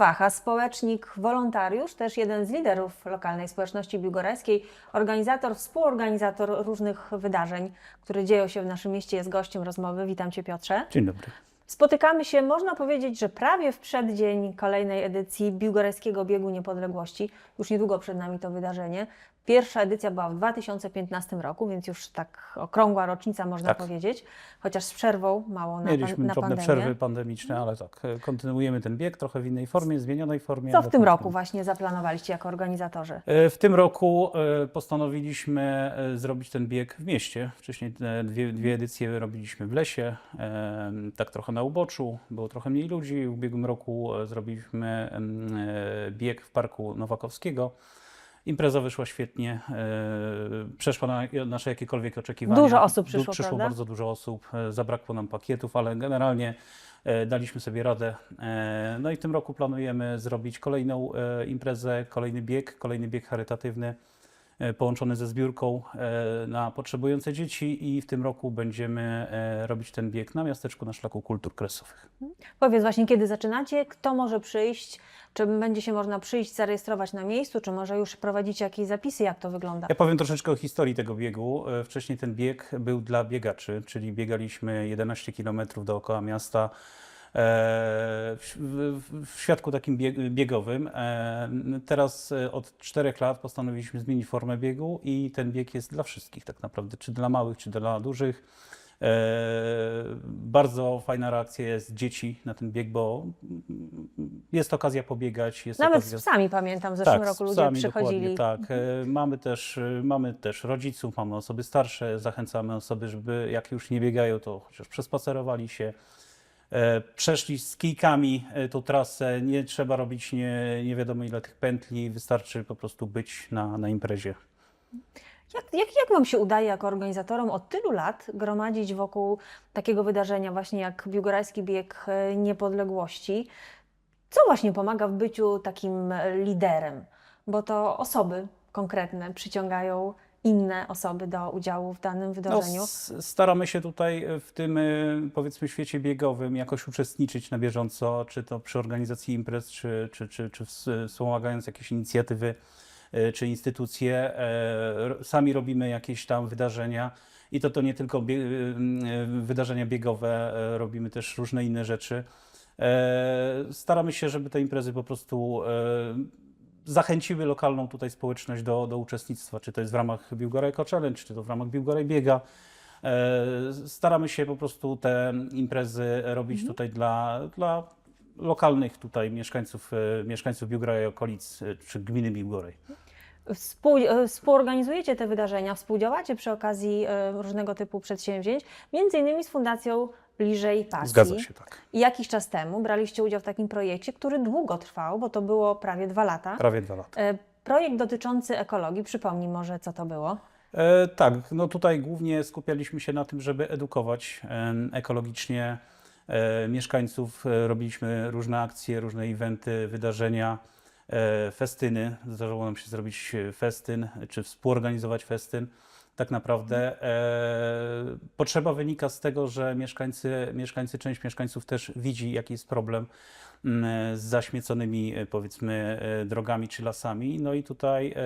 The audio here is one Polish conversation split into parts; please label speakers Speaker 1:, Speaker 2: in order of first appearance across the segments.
Speaker 1: Swacha, społecznik, wolontariusz, też jeden z liderów lokalnej społeczności biłgorajskiej, organizator, współorganizator różnych wydarzeń, które dzieją się w naszym mieście, jest gościem rozmowy. Witam Cię Piotrze.
Speaker 2: Dzień dobry.
Speaker 1: Spotykamy się, można powiedzieć, że prawie w przeddzień kolejnej edycji Biłgorajskiego Biegu Niepodległości. Już niedługo przed nami to wydarzenie. Pierwsza edycja była w 2015 roku, więc już tak okrągła rocznica można
Speaker 2: Tak.
Speaker 1: powiedzieć, chociaż z przerwą mało na,
Speaker 2: Mieliśmy
Speaker 1: pan, na
Speaker 2: drobne
Speaker 1: pandemię.
Speaker 2: przerwy pandemiczne, ale tak, e, kontynuujemy ten bieg trochę w innej formie, zmienionej formie.
Speaker 1: Co w tym
Speaker 2: tak.
Speaker 1: roku właśnie zaplanowaliście jako organizatorzy?
Speaker 2: E, W tym roku e, postanowiliśmy zrobić ten bieg w mieście. Wcześniej dwie, dwie edycje robiliśmy w lesie, tak trochę na uboczu, było trochę mniej ludzi. W ubiegłym roku zrobiliśmy bieg w Parku Nowakowskiego. Impreza wyszła świetnie, e, przeszła na nasze jakiekolwiek oczekiwania.
Speaker 1: Dużo osób
Speaker 2: Du-
Speaker 1: przyszło,
Speaker 2: Przyszło
Speaker 1: prawda?
Speaker 2: bardzo dużo osób, e, zabrakło nam pakietów, ale generalnie e, daliśmy sobie radę. No i w tym roku planujemy zrobić kolejną imprezę, kolejny bieg, kolejny bieg charytatywny połączony ze zbiórką e, na potrzebujące dzieci i w tym roku będziemy e, robić ten bieg na miasteczku na szlaku kultur kresowych.
Speaker 1: Powiedz właśnie, kiedy zaczynacie, kto może przyjść, czy będzie się można przyjść, zarejestrować na miejscu, czy może już prowadzicie jakieś zapisy, jak to wygląda?
Speaker 2: Ja powiem troszeczkę o historii tego biegu. E, Wcześniej ten bieg był dla biegaczy, czyli biegaliśmy 11 km dookoła miasta e, w, w, świadku takim bieg, biegowym. E, Teraz e, od czterech lat postanowiliśmy zmienić formę biegu i ten bieg jest dla wszystkich tak naprawdę, czy dla małych, czy dla dużych. E, Bardzo fajna reakcja jest dzieci na ten bieg, bo jest okazja pobiegać. Jest
Speaker 1: Nawet
Speaker 2: okazja...
Speaker 1: z psami pamiętam, w zeszłym
Speaker 2: Tak,
Speaker 1: roku ludzie przychodzili.
Speaker 2: Tak, E, mamy też, e, mamy też rodziców, mamy osoby starsze, zachęcamy osoby, żeby jak już nie biegają, to chociaż przespacerowali się, e, przeszli z kijkami e, tą trasę, nie trzeba robić nie, nie wiadomo ile tych pętli, wystarczy po prostu być na, na imprezie.
Speaker 1: Jak, jak, jak Wam się udaje jako organizatorom od tylu lat gromadzić wokół takiego wydarzenia właśnie jak Biłgorajski Bieg e, Niepodległości? Co właśnie pomaga w byciu takim e, liderem? Bo to osoby konkretne przyciągają inne osoby do udziału w danym
Speaker 2: No,
Speaker 1: wydarzeniu.
Speaker 2: s- staramy się tutaj w tym, e, powiedzmy, świecie biegowym jakoś uczestniczyć na bieżąco, czy to przy organizacji imprez, czy, czy, czy, czy ws- wspomagając jakieś inicjatywy, e, czy instytucje. E, Sami robimy jakieś tam wydarzenia i to to nie tylko bie, e, wydarzenia biegowe, e, robimy też różne inne rzeczy. E, Staramy się, żeby te imprezy po prostu zachęciły lokalną tutaj społeczność do, do uczestnictwa, czy to jest w ramach Biłgora Eco Challenge, czy to w ramach Biłgora Biega. E, Staramy się po prostu te imprezy robić tutaj dla, dla lokalnych tutaj mieszkańców, e, mieszkańców Biłgora i okolic, e, czy gminy.
Speaker 1: Współ, e, współorganizujecie te wydarzenia, współdziałacie przy okazji różnego typu przedsięwzięć, między innymi z Fundacją Bliżej Pasji.
Speaker 2: Zgadza się, tak.
Speaker 1: I jakiś czas temu braliście udział w takim projekcie, który długo trwał, bo to było prawie dwa lata.
Speaker 2: Prawie dwa lata.
Speaker 1: E, Projekt dotyczący ekologii, przypomnij może, co to było.
Speaker 2: E, tak, no tutaj głównie skupialiśmy się na tym, żeby edukować em, ekologicznie e, mieszkańców. E, robiliśmy różne akcje, różne eventy, wydarzenia, e, festyny. Zdarzyło nam się zrobić e, festyn, czy współorganizować festyn. Tak naprawdę e, potrzeba wynika z tego, że mieszkańcy, mieszkańcy, część mieszkańców też widzi, jaki jest problem mm, z zaśmieconymi, e, powiedzmy, e, drogami czy lasami. No i tutaj e,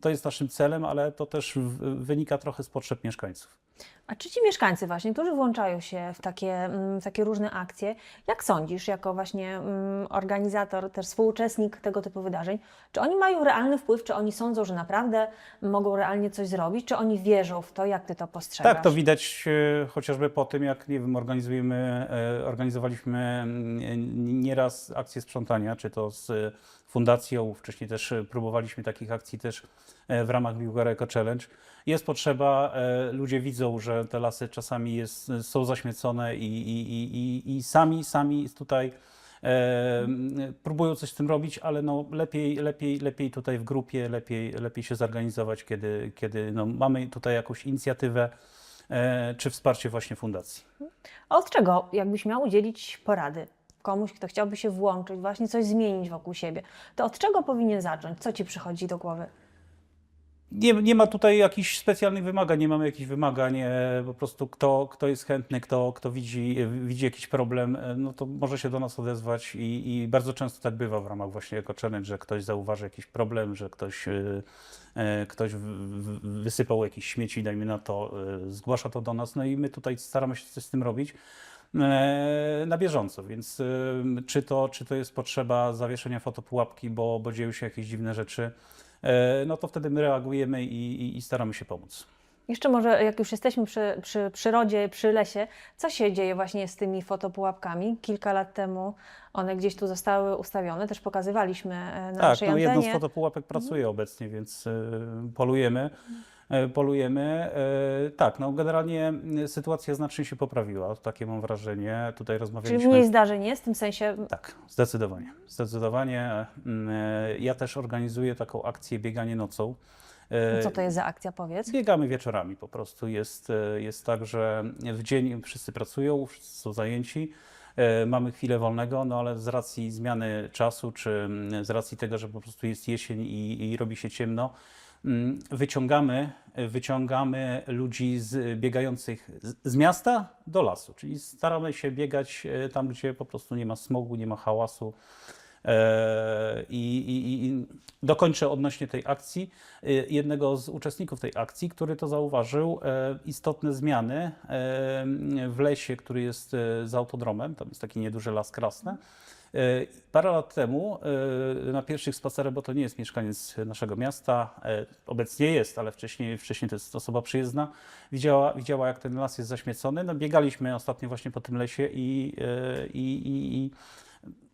Speaker 2: to jest naszym celem, ale to też w- wynika trochę z potrzeb mieszkańców.
Speaker 1: A czy ci mieszkańcy właśnie, którzy włączają się w takie, mm, w takie różne akcje, jak sądzisz, jako właśnie mm, organizator, też współuczestnik tego typu wydarzeń, czy oni mają realny wpływ, czy oni sądzą, że naprawdę mogą realnie coś zrobić, czy oni wierzą w to, jak ty to postrzegasz?
Speaker 2: Tak, to widać e, chociażby po tym, jak nie wiem, organizujemy, e, organizowaliśmy mm, nieraz akcje sprzątania, czy to z fundacją, wcześniej też e, próbowaliśmy takich akcji też e, w ramach Biłgora Eco Challenge. Jest potrzeba, e, ludzie widzą, że te lasy czasami jest, są zaśmiecone i, i, i, i, sami, sami tutaj e, próbują coś z tym robić, ale no lepiej, lepiej, lepiej tutaj w grupie, lepiej, lepiej się zorganizować, kiedy, kiedy no mamy tutaj jakąś inicjatywę, e, czy wsparcie właśnie fundacji.
Speaker 1: A od czego, jakbyś miał udzielić porady komuś, kto chciałby się włączyć, właśnie coś zmienić wokół siebie, to od czego powinien zacząć? Co ci przychodzi do głowy?
Speaker 2: Nie, nie ma tutaj jakichś specjalnych wymagań, nie mamy jakichś wymagań. e, Po prostu kto, kto jest chętny, kto, kto widzi, e, widzi jakiś problem, e, no to może się do nas odezwać i, i bardzo często tak bywa w ramach właśnie jako challenge, że ktoś zauważy jakiś problem, że ktoś, ktoś wysypał jakieś śmieci, dajmy na to, zgłasza to do nas, no i my tutaj staramy się coś z tym robić na bieżąco, więc e, czy to, czy to jest potrzeba zawieszenia fotopułapki, bo, bo dzieją się jakieś dziwne rzeczy, e, no to wtedy my reagujemy i, i, i staramy się pomóc.
Speaker 1: Jeszcze może, jak już jesteśmy przy, przy przyrodzie, przy lesie, co się dzieje właśnie z tymi fotopułapkami? Kilka lat temu one gdzieś tu zostały ustawione, też pokazywaliśmy e, na
Speaker 2: Tak,
Speaker 1: naszej
Speaker 2: no jedno z
Speaker 1: antenie.
Speaker 2: fotopułapek pracuje obecnie, więc e, polujemy. E, Polujemy. E, Tak, no generalnie sytuacja znacznie się poprawiła, takie mam wrażenie. Tutaj
Speaker 1: Czyli
Speaker 2: rozmawialiśmy.
Speaker 1: mniej zdarzeń jest w tym sensie.
Speaker 2: Tak, zdecydowanie. Zdecydowanie. E, Ja też organizuję taką akcję bieganie nocą.
Speaker 1: Co to jest za akcja, powiedz?
Speaker 2: Biegamy wieczorami po prostu. Jest, jest tak, że w dzień wszyscy pracują, wszyscy są zajęci. Mamy chwilę wolnego, no ale z racji zmiany czasu, czy z racji tego, że po prostu jest jesień i, i robi się ciemno, wyciągamy, wyciągamy ludzi z, biegających z, z miasta do lasu. Czyli staramy się biegać e, tam, gdzie po prostu nie ma smogu, nie ma hałasu. E, I, i, I dokończę odnośnie tej akcji. E, Jednego z uczestników tej akcji, który to zauważył, istotne zmiany w lesie, który jest za autodromem, tam jest taki nieduży las krasny. E, Parę lat temu e, na pierwszych spacerach, bo to nie jest mieszkaniec naszego miasta, e, obecnie jest, ale wcześniej, wcześniej to jest osoba przyjezdna, widziała, widziała jak ten las jest zaśmiecony. No, biegaliśmy ostatnio właśnie po tym lesie i, i, i, i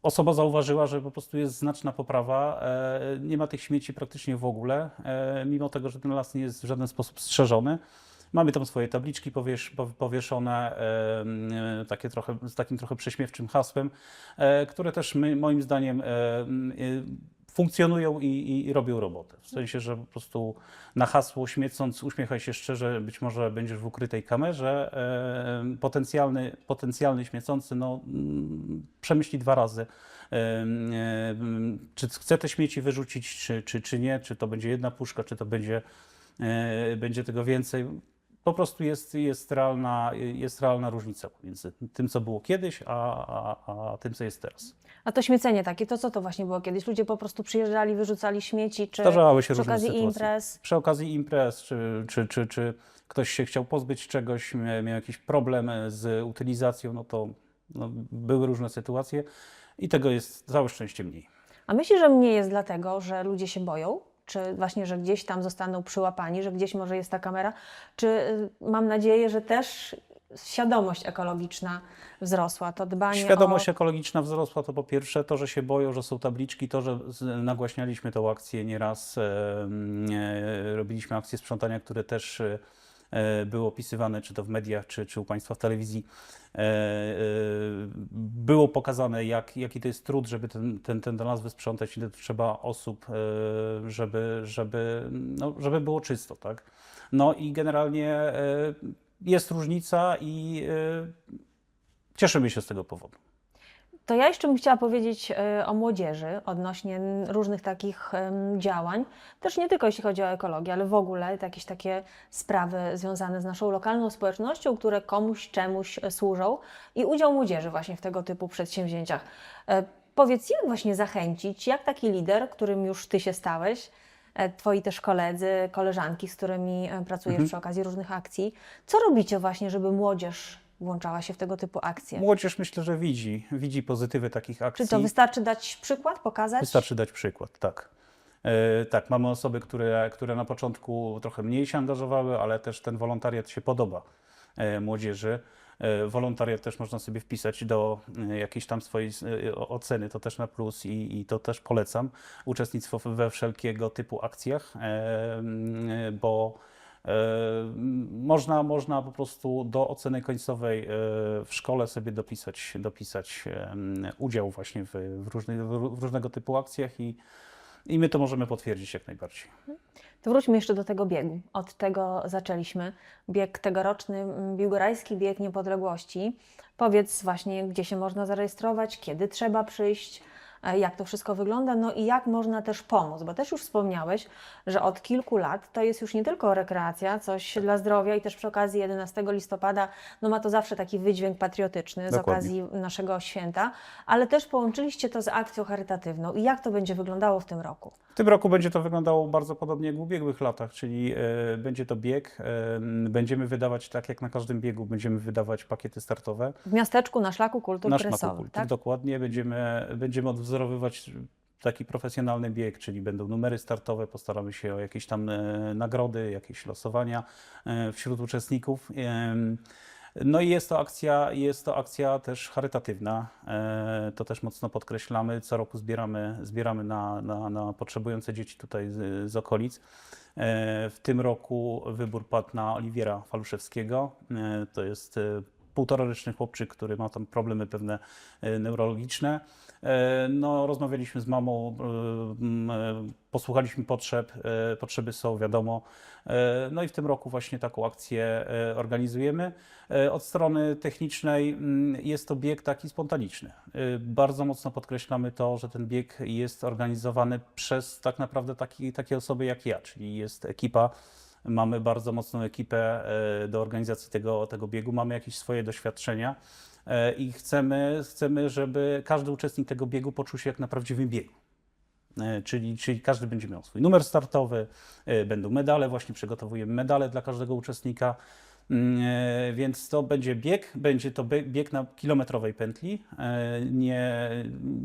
Speaker 2: osoba zauważyła, że po prostu jest znaczna poprawa. Nie ma tych śmieci praktycznie w ogóle, mimo tego, że ten las nie jest w żaden sposób strzeżony. Mamy tam swoje tabliczki powiesz, pow- powieszone, takie trochę, z takim trochę prześmiewczym hasłem, e, które też my, moim zdaniem e, e, funkcjonują i, i robią robotę. W sensie, że po prostu na hasło śmiecąc uśmiechaj się szczerze, być może będziesz w ukrytej kamerze. Potencjalny, potencjalny śmiecący no, mm, przemyśli dwa razy, czy chce te śmieci wyrzucić, czy, czy, czy nie, czy to będzie jedna puszka, czy to będzie, będzie tego więcej. Po prostu jest, jest, realna, jest realna różnica pomiędzy tym, co było kiedyś, a, a, a tym, co jest teraz.
Speaker 1: A to śmiecenie takie, to co to właśnie było kiedyś? Ludzie po prostu przyjeżdżali, wyrzucali śmieci, czy
Speaker 2: Zdarzały się
Speaker 1: przy
Speaker 2: różne
Speaker 1: okazji
Speaker 2: sytuacje.
Speaker 1: imprez?
Speaker 2: Przy okazji imprez, czy, czy, czy, czy ktoś się chciał pozbyć czegoś, mia- miał jakiś problem z utylizacją, no to no, były różne sytuacje i tego jest całe szczęście mniej.
Speaker 1: A myślisz, że mniej jest dlatego, że ludzie się boją? Czy właśnie, że gdzieś tam zostaną przyłapani, że gdzieś może jest ta kamera? Czy y, mam nadzieję, że też świadomość ekologiczna wzrosła, to dbanie
Speaker 2: Świadomość
Speaker 1: o...
Speaker 2: ekologiczna wzrosła to po pierwsze, to, że się boją, że są tabliczki, to, że nagłaśnialiśmy tą akcję nieraz, e, robiliśmy akcje sprzątania, które też e, były opisywane, czy to w mediach, czy, czy u Państwa w telewizji. E, e, Było pokazane, jak, jaki to jest trud, żeby ten, ten, ten las wysprzątać, ile trzeba osób, e, żeby, żeby, no, żeby było czysto, tak? No i generalnie e, jest różnica i e, cieszymy się z tego powodu.
Speaker 1: To ja jeszcze bym chciała powiedzieć y, o młodzieży odnośnie różnych takich działań. Też nie tylko jeśli chodzi o ekologię, ale w ogóle jakieś takie sprawy związane z naszą lokalną społecznością, które komuś, czemuś e, służą i udział młodzieży właśnie w tego typu przedsięwzięciach. E, Powiedz, jak właśnie zachęcić, jak taki lider, którym już Ty się stałeś, e, Twoi też koledzy, koleżanki, z którymi e, pracujesz
Speaker 2: Mhm.
Speaker 1: przy okazji różnych akcji, co robicie właśnie, żeby młodzież włączała się w tego typu akcje?
Speaker 2: Młodzież myślę, że widzi, widzi pozytywy takich akcji.
Speaker 1: Czy to wystarczy dać przykład, pokazać?
Speaker 2: Wystarczy dać przykład, tak. E, tak, mamy osoby, które, które na początku trochę mniej się angażowały, ale też ten wolontariat się podoba e, młodzieży. E, Wolontariat też można sobie wpisać do jakiejś tam swojej oceny, to też na plus i, i to też polecam. Uczestnictwo we wszelkiego typu akcjach, bo można, można po prostu do oceny końcowej e, w szkole sobie dopisać, dopisać em, udział właśnie w, w, różnych, w różnego typu akcjach i, i my to możemy potwierdzić jak najbardziej.
Speaker 1: To wróćmy jeszcze do tego biegu. Od tego zaczęliśmy. Bieg tegoroczny, Biłgorajski Bieg Niepodległości. Powiedz właśnie, gdzie się można zarejestrować, kiedy trzeba przyjść, e, jak to wszystko wygląda, no i jak można też pomóc, bo też już wspomniałeś, że od kilku lat to jest już nie tylko rekreacja, coś dla zdrowia i też przy okazji 11 listopada, no ma to zawsze taki wydźwięk patriotyczny z
Speaker 2: Dokładnie.
Speaker 1: okazji naszego święta, ale też połączyliście to z akcją charytatywną i jak to będzie wyglądało w tym roku?
Speaker 2: W tym roku będzie to wyglądało bardzo podobnie jak w ubiegłych latach, czyli e, będzie to bieg. e, Będziemy wydawać, tak jak na każdym biegu, będziemy wydawać pakiety startowe.
Speaker 1: W miasteczku na szlaku kultur kresowych,
Speaker 2: makokult.
Speaker 1: tak?
Speaker 2: Dokładnie. Będziemy, będziemy odwzorowywać taki profesjonalny bieg, czyli będą numery startowe, postaramy się o jakieś tam e, nagrody, jakieś losowania e, wśród uczestników. Em, No i jest to akcja, jest to akcja też charytatywna. E, To też mocno podkreślamy. Co roku zbieramy, zbieramy na, na, na potrzebujące dzieci tutaj z, z okolic. E, W tym roku wybór padł na Oliwiera Faluszewskiego. E, To jest półtoraroczny chłopczyk, który ma tam problemy pewne e, neurologiczne. E, No, rozmawialiśmy z mamą, e, posłuchaliśmy potrzeb, potrzeby są, wiadomo. No i w tym roku właśnie taką akcję organizujemy. Od strony technicznej mm, jest to bieg taki spontaniczny. Bardzo mocno podkreślamy to, że ten bieg jest organizowany przez tak naprawdę taki, takie osoby jak ja, czyli jest ekipa Mamy bardzo mocną ekipę e, do organizacji tego, tego biegu, mamy jakieś swoje doświadczenia e, i chcemy, chcemy, żeby każdy uczestnik tego biegu poczuł się jak na prawdziwym biegu. E, Czyli, czyli każdy będzie miał swój numer startowy, będą medale, właśnie przygotowujemy medale dla każdego uczestnika. Mm, e, Więc to będzie bieg, będzie to bie- bieg na kilometrowej pętli. E, Nie,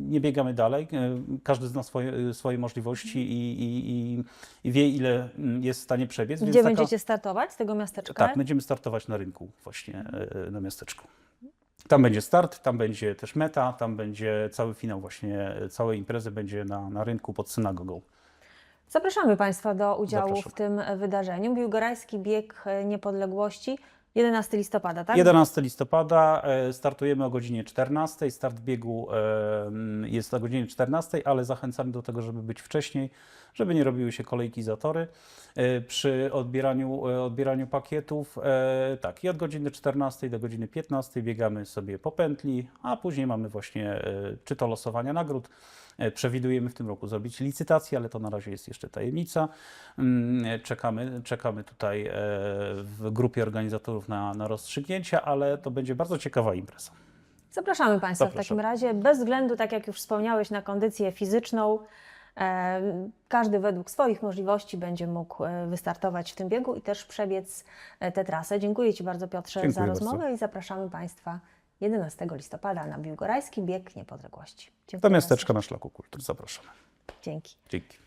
Speaker 2: nie biegamy dalej. E, Każdy zna swoje, swoje możliwości i, i, i, wie, ile mm, jest w stanie przebiec.
Speaker 1: Gdzie
Speaker 2: taka-
Speaker 1: będziecie startować z tego miasteczka?
Speaker 2: tak, będziemy startować na rynku właśnie na miasteczku. Tam będzie start, tam będzie też meta, tam będzie cały finał właśnie, całej imprezy będzie na, na rynku pod synagogą.
Speaker 1: Zapraszamy Państwa do udziału
Speaker 2: Zapraszam.
Speaker 1: w tym wydarzeniu. Biłgorajski Bieg Niepodległości, 11 listopada, tak?
Speaker 2: 11 listopada e, startujemy o godzinie 14. Start biegu e, jest o godzinie 14, ale zachęcamy do tego, żeby być wcześniej, żeby nie robiły się kolejki za tory. E, Przy odbieraniu, odbieraniu pakietów, tak, i od godziny 14 do godziny 15 biegamy sobie po pętli, a później mamy właśnie czy to losowania nagród. Przewidujemy w tym roku zrobić licytację, ale to na razie jest jeszcze tajemnica. Mm, Czekamy, czekamy tutaj w grupie organizatorów na, na rozstrzygnięcia, ale to będzie bardzo ciekawa impreza.
Speaker 1: Zapraszamy Państwa w
Speaker 2: Zapraszam.
Speaker 1: takim razie, bez względu, tak jak już wspomniałeś, na kondycję fizyczną. E, każdy według swoich możliwości będzie mógł e, wystartować w tym biegu i też przebiec e, tę trasę. Dziękuję Ci bardzo Piotrze
Speaker 2: Dziękuję
Speaker 1: za
Speaker 2: bardzo.
Speaker 1: rozmowę i zapraszamy Państwa 11 listopada na Biłgorajski Bieg Niepodległości. Dziękuję
Speaker 2: Do miasteczka na szlaku kultur zapraszamy.
Speaker 1: Dzięki.
Speaker 2: Dzięki.